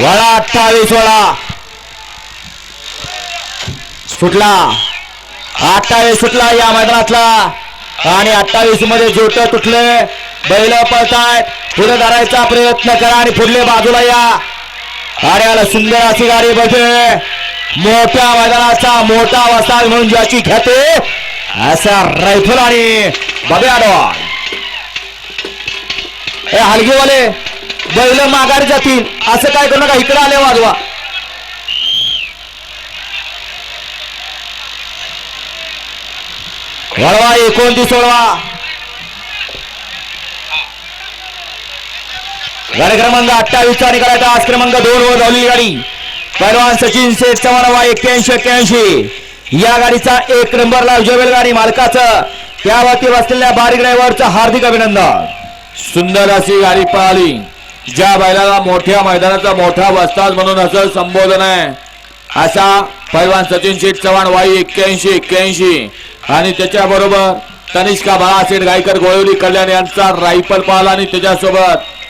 वळा अठ्ठावीस वळा सुटला. अठ्ठावीस सुटला या मैदानातला. आणि अठ्ठावीसमध्ये जोट तुटले. बैल पळतायत. पुढे धरायचा प्रयत्न करा आणि पुढले बाजूला या. गाड्याला सुंदर अशी गाडी बघे मोठ्या मैदानाचा मोठा वसाल म्हणून ज्याची ख्याते असा रायफल आणि बबे आडवा हे बैल माघारी जातील. असं काय करू नका इकडे आले वाजवा. वळवा एकोणतीस वळवा गाडी क्रमांक अठ्ठावीस चा निघाला आज क्रमांक दोन वर धावली गाडी. पैलवान सचिन शेठ चव्हाण वा एक्क्याऐंशी एक्क्याऐंशी. या गाडीचा एक नंबरला जोवेल गाडी मालकाचं त्यावरती बसलेल्या बारीक ड्रायव्हरचं हार्दिक अभिनंदन. सुंदर अशी गाडी पळाली. ज्या बैलाला मोठ्या मैदानाचा मोठा वस्ताद म्हणून असं संबोधन आहे असा पैलवान सचिन शेठ चव्हाण वाई एक्क्याऐंशी एक्क्याऐंशी. आणि त्याच्याबरोबर तनिष्का बाळासेठ गायकर गोळवली कल्याण यांचा रायफल पाल आणि त्याच्यासोबत